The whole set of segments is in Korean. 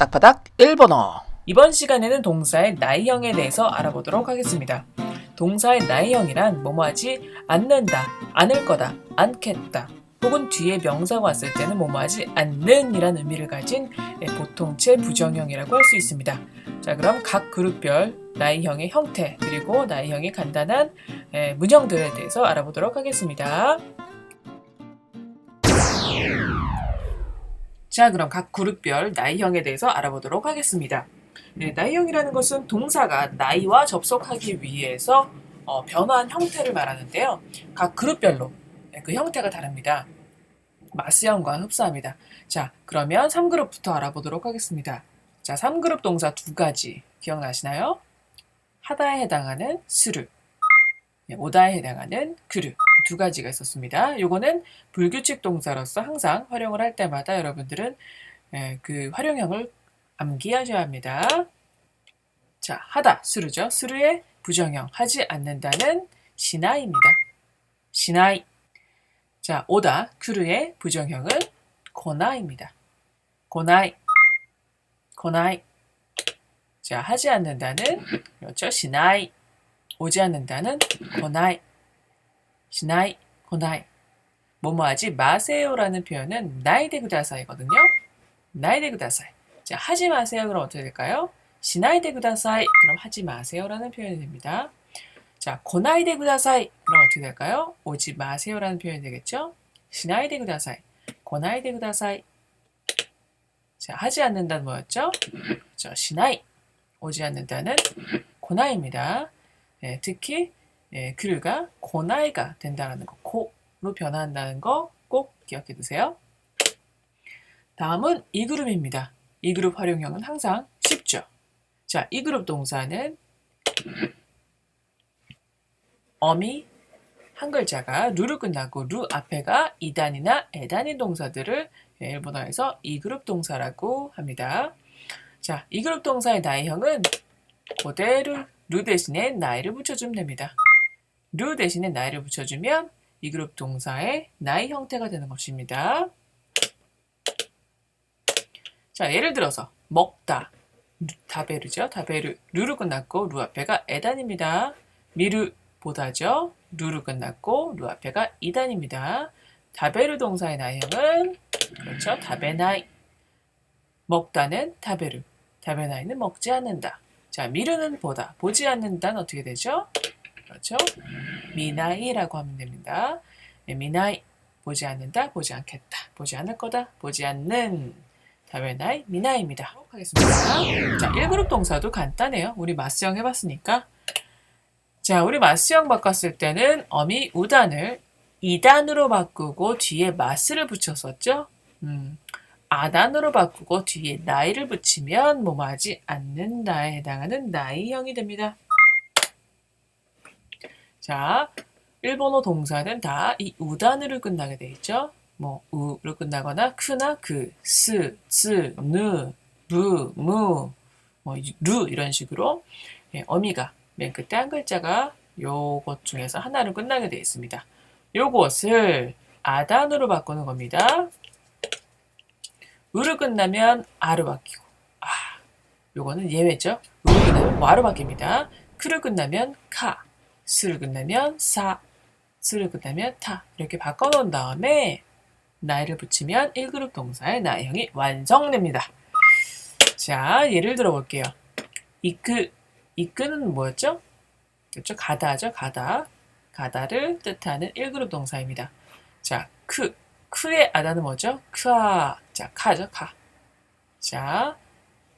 파닥파닥 일본어 이번 시간에는 동사의 나이형에 대해서 알아보도록 하겠습니다. 동사의 나이형이란 뭐뭐하지 않는다, 않을 거다, 않겠다, 혹은 뒤에 명사가 왔을 때는 뭐뭐하지 않는 이란 의미를 가진 예, 보통체 부정형이라고 할 수 있습니다. 자, 그럼 각 그룹별 나이형의 형태 그리고 나이형의 간단한 예, 문형들에 대해서 알아보도록 하겠습니다. 자, 그럼 각 그룹별 나이형에 대해서 알아보도록 하겠습니다. 네, 나이형이라는 것은 동사가 나이와 접속하기 위해서 어, 변화한 형태를 말하는데요. 각 그룹별로 네, 그 형태가 다릅니다. 마스형과 흡사합니다. 자, 그러면 3그룹부터 알아보도록 하겠습니다. 자, 3그룹 동사 두 가지 기억나시나요? 하다에 해당하는 스르, 네, 오다에 해당하는 그르 두 가지가 있었습니다. 요거는 불규칙 동사로서 항상 활용을 할 때마다 여러분들은 예, 그 활용형을 암기하셔야 합니다. 자, 하다, 스르죠. 스르의 부정형, 하지 않는다는 시나이입니다. 시나이. 자, 오다, 크르의 부정형은 고나입니다. 고나이. 고나이. 자, 하지 않는다는, 그렇죠. 시나이. 오지 않는다는 고나이. 시나이, 고나이. 뭐뭐 하지 마세요라는 표현은 나이데 구다사이거든요. 나이데 구다사이. 자, 하지 마세요. 그럼 어떻게 될까요? 시나이데 구다사이. 그럼 하지 마세요라는 표현이 됩니다. 자, 고나이데 구다사이. 그럼 어떻게 될까요? 오지 마세요라는 표현이 되겠죠? 시나이데 구다사이. 고나이데 구다사이. 자, 하지 않는다는 뭐였죠? 그렇죠. 시나이. 오지 않는다는 고나이입니다. 네, 특히 네, 그르가 고나이가 된다는 거, 고로 변화한다는 거 꼭 기억해 두세요. 다음은 이 그룹입니다. 이 그룹 활용형은 항상 쉽죠. 자, 이 그룹 동사는 어미 한 글자가 루로 끝나고 루 앞에가 이단이나 에단인 동사들을 일본어에서 이 그룹 동사라고 합니다. 자, 이 그룹 동사의 나이형은 그대로 루 대신에 나이를 붙여주면 됩니다. 루 대신에 나이를 붙여주면 이 그룹 동사의 나이 형태가 되는 것입니다. 자, 예를 들어서 먹다. 다베르죠. 다베르. 루로 끝났고 루 앞에가 에단입니다. 미르 보다죠. 루로 끝났고 루 앞에가 이단입니다. 다베르 동사의 나이형은 그렇죠. 다베나이. 먹다는 다베르. 다베나이는 먹지 않는다. 자, 미르는 보다. 보지 않는다는 어떻게 되죠? 그렇죠? 미나이라고 하면 됩니다. 네, 미나이. 보지 않는다, 보지 않겠다. 보지 않을 거다, 보지 않는. 다음에 나이, 미나이입니다. 하겠습니다. 자, 1그룹 동사도 간단해요. 우리 마스형 해봤으니까. 자, 우리 마스형 바꿨을 때는 어미 우단을 2단으로 바꾸고 뒤에 마스를 붙였었죠? 음, 아단으로 바꾸고 뒤에 나이를 붙이면 뭐하지 않는다에 해당하는 나이형이 됩니다. 자, 일본어 동사는 다 이 우단으로 끝나게 돼 있죠. 뭐 우로 끝나거나 크나 그, 스, 츠, 느, 루, 무, 뭐루 이런 식으로 예, 어미가 맨 끝에 한 글자가 요것 중에서 하나로 끝나게 되어 있습니다. 요것을 아단으로 바꾸는 겁니다. 우로 끝나면 아로 바뀌고 아 요거는 예외죠. 우로 끝나면 와로 바뀝니다. 크를 끝나면 카, 스를 끝나면 사, 스를 끝나면 타 이렇게 바꿔놓은 다음에 나이를 붙이면 1그룹 동사의 나이형이 완성됩니다. 자, 예를 들어 볼게요. 이끄, 이끄는 뭐였죠? 그렇죠? 가다죠, 가다. 가다를 뜻하는 1그룹 동사입니다. 자, 크, 크의 아다는 뭐죠? 크아, 자, 카죠, 카. 자,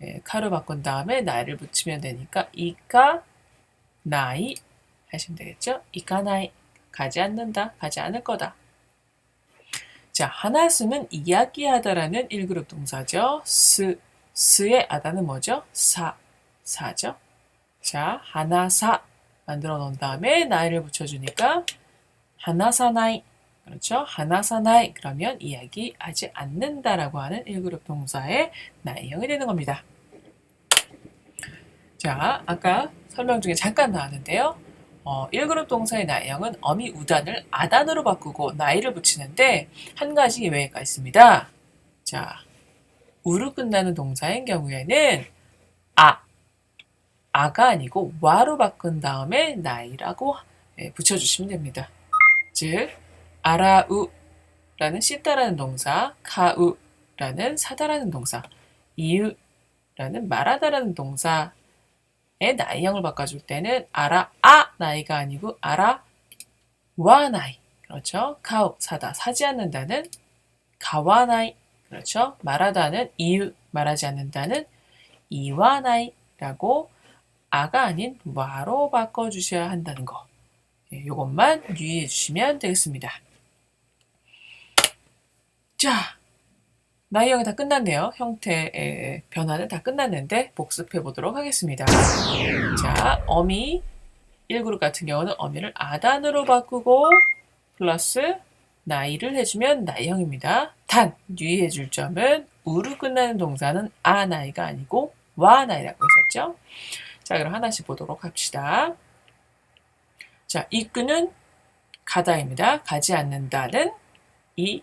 예, 카로 바꾼 다음에 나이를 붙이면 되니까 이까, 나이 하시면 되겠죠? 이까, 나이. 가지 않는다, 가지 않을 거다. 자, 하나스는 이야기하다라는 1그룹 동사죠. 스, 스의 아다는 뭐죠? 사, 사죠. 자, 하나사 만들어 놓은 다음에 나이를 붙여주니까 하나사 나이 그렇죠? 하나사나이 그러면 이야기하지 않는다라고 하는 1그룹 동사의 나이형이 되는 겁니다. 자, 아까 설명 중에 잠깐 나왔는데요. 어, 1그룹 동사의 나이형은 어미 우단을 아단으로 바꾸고 나이를 붙이는데 한 가지 예외가 있습니다. 자, 우로 끝나는 동사인 경우에는 아, 아가 아니고 와로 바꾼 다음에 나이라고 예, 붙여주시면 됩니다. 즉, 아라우라는 씻다라는 동사, 카우라는 사다라는 동사, 이유라는 말하다라는 동사의 나이형을 바꿔줄 때는 아라 아 나이가 아니고 아라 와 나이 그렇죠. 카우 사다 사지 않는다는 가와 나이 그렇죠. 말하다는 이유 말하지 않는다는 이와 나이라고 아가 아닌 와로 바꿔주셔야 한다는 거. 예, 요것만 유의해 주시면 되겠습니다. 자, 나이형이 다 끝났네요. 형태의 변화는 다 끝났는데 복습해 보도록 하겠습니다. 자, 어미 1그룹 같은 경우는 어미를 아단으로 바꾸고 플러스 나이를 해주면 나이형입니다. 단 유의해 줄 점은 우로 끝나는 동사는 아 나이가 아니고 와 나이라고 했었죠. 자, 그럼 하나씩 보도록 합시다. 자, 이끄는 가다입니다. 가지 않는다는 이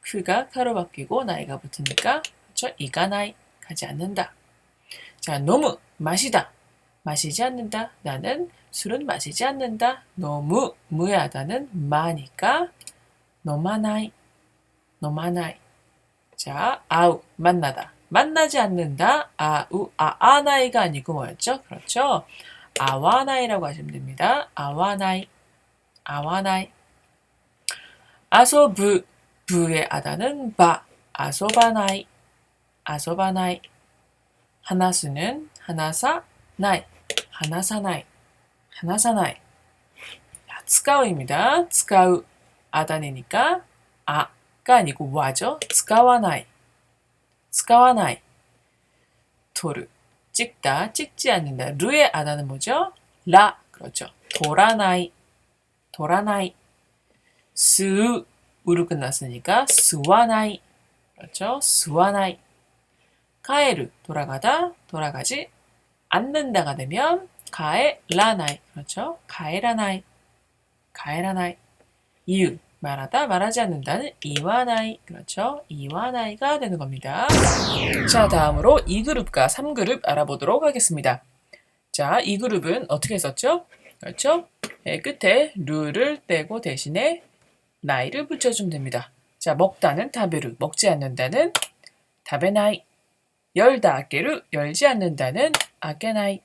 크가 카로 바뀌고 나이가 붙으니까 그렇죠? 이가 나이 가지 않는다. 자, 너무 마시다. 마시지 않는다. 나는 술은 마시지 않는다. 너무 무해하다는 마니까 너마나이 너마나이. 자, 아우 만나다. 만나지 않는다. 아우 아아나이가 아니고 뭐였죠? 그렇죠. 아와나이라고 하시면 됩니다. 아와나이, 아와나이. 아소부, 부의 아다는 바, 아소바나이, 아소바나이. 하나수는 하나사, 나이, 하나사나이, 하나사나이. 쓰까우입니다. 쓰까우, 아다네니까 아가 아니고 와죠. 쓰까와나이, 쓰까와나이. 토르. 찍다, 찍지 않는다. 루의 아다는 뭐죠? 라. 그렇죠. 도라나이, 도라나이. 스, 우 로 끝났으니까 스와나이. 그렇죠. 스와나이. 가에르, 돌아가다, 돌아가지 않는다가 되면 가에라나이. 그렇죠. 가에라나이. 가에라나이. 이유, 말하다, 말하지 않는다는 이와나이. 그렇죠. 이와나이가 되는 겁니다. 자, 다음으로 2그룹과 3그룹 알아보도록 하겠습니다. 자, 2그룹은 어떻게 썼죠? 그렇죠? 예, 끝에 루를 떼고 대신에 나이를 붙여주면 됩니다. 자, 먹다는 타베루, 먹지 않는다는 타베나이. 열다 아게루, 열지 않는다는 아게나이.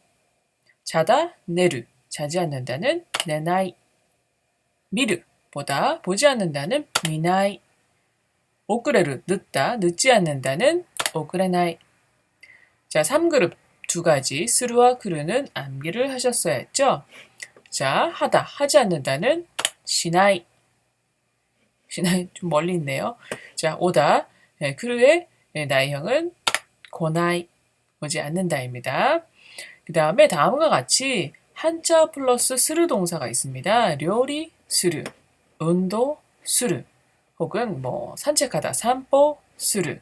자다 네루, 자지 않는다는 네나이. 미르, 보다, 보지 않는다는 미나이. 오그레르, 늦다, 늦지 않는다는 오그레나이. 자, 3그룹 두 가지 스루와 크루는 암기를 하셨어야 했죠? 자, 하다, 하지 않는다는 시나이. 시나이 좀 멀리 있네요. 자, 오다, 네, 크루의 네, 나이형은 고나이, 오지 않는다입니다. 그 다음에 다음과 같이 한자 플러스 스루 동사가 있습니다. 료리, 스루, 운도, 스루, 혹은 뭐 산책하다, 산보, 스루,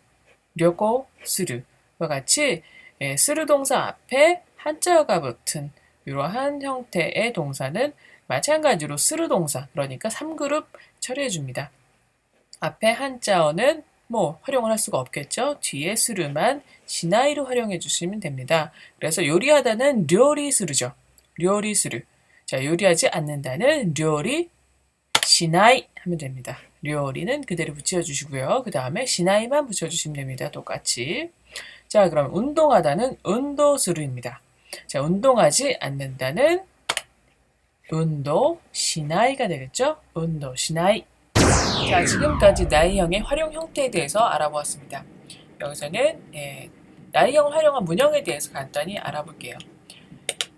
료고, 스루와 같이 예, 스루 동사 앞에 한자어가 붙은 이러한 형태의 동사는 마찬가지로 스루 동사, 그러니까 3그룹 처리해 줍니다. 앞에 한자어는 뭐 활용을 할 수가 없겠죠. 뒤에 스루만 시나이로 활용해 주시면 됩니다. 그래서 요리하다는 료리 스루죠. 료리 스루. 자, 요리하지 않는다는 료리 시나이 하면 됩니다. 료리는 그대로 붙여 주시고요. 그 다음에 시나이만 붙여 주시면 됩니다. 똑같이. 자, 그럼 운동하다는 운도스루입니다. 자, 운동하지 않는다는 운도 시나이가 되겠죠? 운도 시나이. 자, 지금까지 나이형의 활용 형태에 대해서 알아보았습니다. 여기서는 예, 나이형을 활용한 문형에 대해서 간단히 알아볼게요.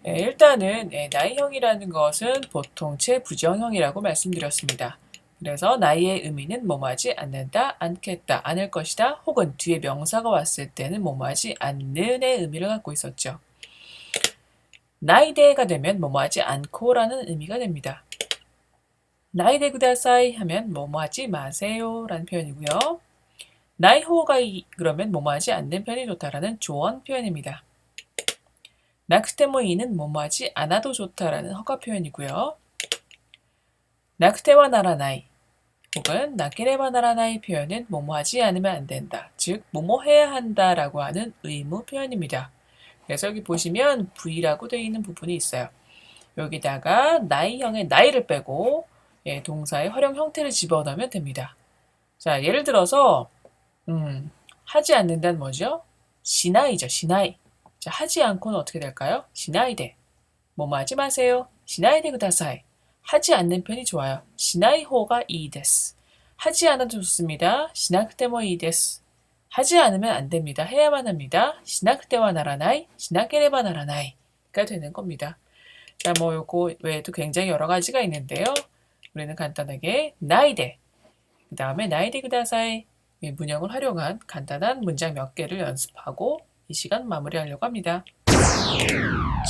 예, 일단은 예, 나이형이라는 것은 보통체 부정형이라고 말씀드렸습니다. 그래서 나이의 의미는 뭐뭐하지 않는다, 않겠다, 않을 것이다, 혹은 뒤에 명사가 왔을 때는 뭐뭐하지 않는의 의미를 갖고 있었죠. 나이대가 되면 뭐뭐하지 않고라는 의미가 됩니다. 나이대 구다사이 하면 뭐뭐 하지 마세요 라는 표현이고요. 나이 호가이 그러면 뭐뭐 하지 않는 편이 좋다라는 조언 표현입니다. 나크테모이는 뭐뭐 하지 않아도 좋다라는 허가 표현이고요. 나크테와 나라 나이 혹은 나케레바 나라나의 표현은 뭐뭐 하지 않으면 안 된다. 즉 뭐뭐 해야 한다라고 하는 의무 표현입니다. 그래서 여기 보시면 V라고 되어 있는 부분이 있어요. 여기다가 나이형의 나이를 빼고 예, 동사의 활용 형태를 집어넣으면 됩니다. 자, 예를 들어서 음, 하지 않는다는 뭐죠? 시나이죠, 시나이. 자, 하지 않고는 어떻게 될까요? 시나이데. 뭐뭐 하지 마세요. 시나이데 구다사이. 하지 않는 편이 좋아요. 시나이호가 이데스. 하지 않아도 좋습니다. 시나크테모 이데스. 하지 않으면 안 됩니다. 해야만 합니다. 시나크테와 나라나이, 시나케레바 나라나이가 되는 겁니다. 자, 뭐 요거 외에도 굉장히 여러 가지가 있는데요. 우리는 간단하게 나이데, 그 다음에 나이데 그다사이 문형을 활용한 간단한 문장 몇 개를 연습하고 이 시간 마무리하려고 합니다.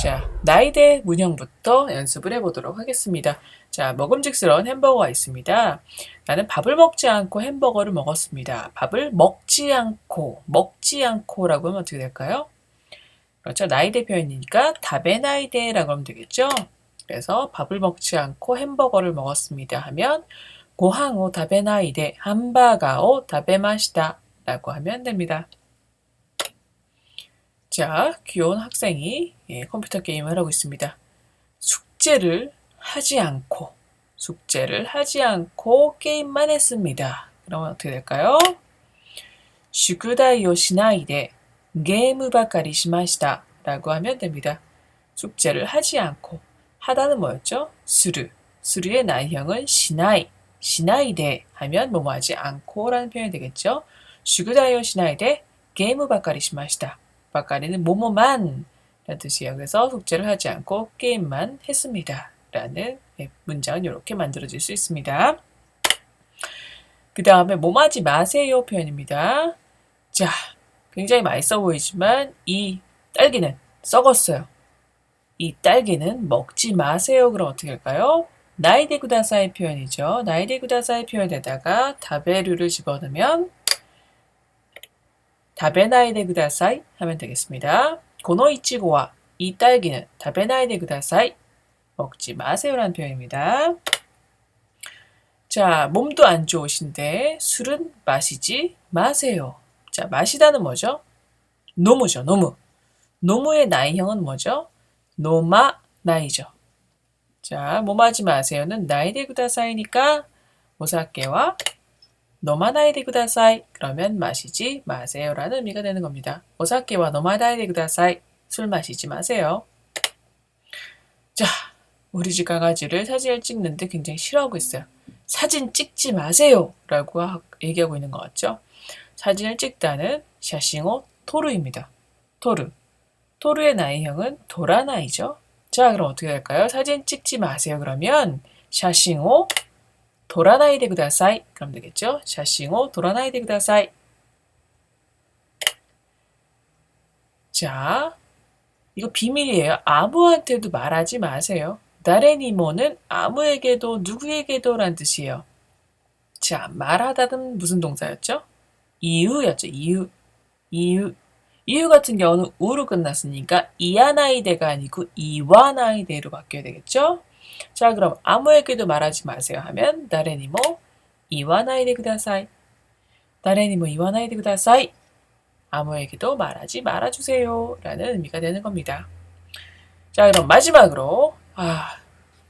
자, 나이데 문형부터 연습을 해보도록 하겠습니다. 자, 먹음직스러운 햄버거가 있습니다. 나는 밥을 먹지 않고 햄버거를 먹었습니다. 밥을 먹지 않고, 먹지 않고라고 하면 어떻게 될까요? 그렇죠. 나이데 표현이니까 다베나이데라고 하면 되겠죠. 그래서 밥을 먹지 않고 햄버거를 먹었습니다 하면 고항오 다베나이데 함바가오 다베마시다 라고 하면 됩니다. 자, 귀여운 학생이 예, 컴퓨터 게임을 하고 있습니다. 숙제를 하지 않고 숙제를 하지 않고 게임만 했습니다. 그러면 어떻게 될까요? 슈쿠다이오 시나이데 게임바까리 시마시다 라고 하면 됩니다. 숙제를 하지 않고 하다는 뭐였죠? 수르. 수르의 나형은 시나이. 시나이데 하면 뭐뭐 하지 않고 라는 표현이 되겠죠. 슈그다이오 시나이데 게임 바까리 시마시다. 바까리는 뭐뭐만 라는 뜻이에요. 그래서 숙제를 하지 않고 게임만 했습니다. 라는 예, 문장은 이렇게 만들어질 수 있습니다. 그 다음에 몸하지 마세요 표현입니다. 자, 굉장히 맛있어 보이지만 이 딸기는 썩었어요. 이 딸기는 먹지 마세요. 그럼 어떻게 할까요? 나이데 구다사의 표현이죠. 나이데 구다사의 표현에다가 다베류를 집어넣으면 다베나이데 구다사이 하면 되겠습니다. 고노 이치고와 이 딸기는 다베나이데 구다사이 먹지 마세요라는 표현입니다. 자, 몸도 안 좋으신데 술은 마시지 마세요. 자, 마시다는 뭐죠? 노무죠, 노무. 노무의 나이형은 뭐죠? 노마 나이죠. 자, 몸하지 마세요는 나이데 구다사이니까 오사케와 노마나이데 구다사이 그러면 마시지 마세요라는 의미가 되는 겁니다. 오사케와 노마나이데 구다사이 술 마시지 마세요. 자, 우리 집 강아지를 사진을 찍는데 굉장히 싫어하고 있어요. 사진 찍지 마세요! 라고 얘기하고 있는 것 같죠? 사진을 찍다는 샤싱오 토르입니다. 토르. 토르의 나이형은 도라나이죠. 자, 그럼 어떻게 할까요? 사진 찍지 마세요. 그러면 샤싱오 도라나이 데 구다사이. 그럼 되겠죠? 샤싱오 도라나이 데 구다사이. 자, 이거 비밀이에요. 아무한테도 말하지 마세요. 나레니모는 아무에게도 누구에게도 란 뜻이에요. 자, 말하다는 무슨 동사였죠? 이유였죠. 이유. 이유. 이유 같은 경우는 우로 끝났으니까 이아나이데가 아니고 이와나이데로 바뀌어야 되겠죠? 자, 그럼 아무에게도 말하지 마세요 하면 나레니모 이와나이데 구다사이. 나레니모 이와나이데 구다사이. 아무에게도 말하지 말아주세요. 라는 의미가 되는 겁니다. 자, 그럼 마지막으로 아,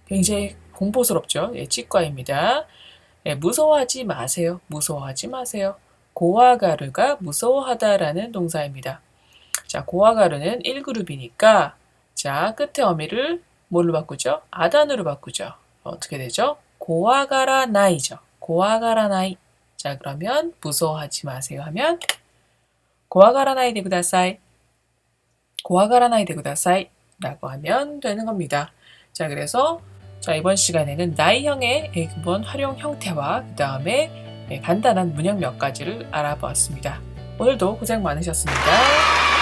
굉장히 공포스럽죠. 예, 치과입니다. 예, 무서워하지 마세요. 무서워하지 마세요. 고아가르가 무서워하다라는 동사입니다. 자, 고아가르는 1그룹이니까 자, 끝에 어미를 뭘로 바꾸죠? 아단으로 바꾸죠. 어떻게 되죠? 고아가라 나이죠. 고아가라 나이. 자, 그러면 무서워하지 마세요 하면 고아가라 나이 데구다사이. 고아가라 나이 데구다사이. 라고 하면 되는 겁니다. 자, 그래서 자, 이번 시간에는 나이형의 기본 활용 형태와 그 다음에 간단한 문형 몇 가지를 알아보았습니다. 오늘도 고생 많으셨습니다.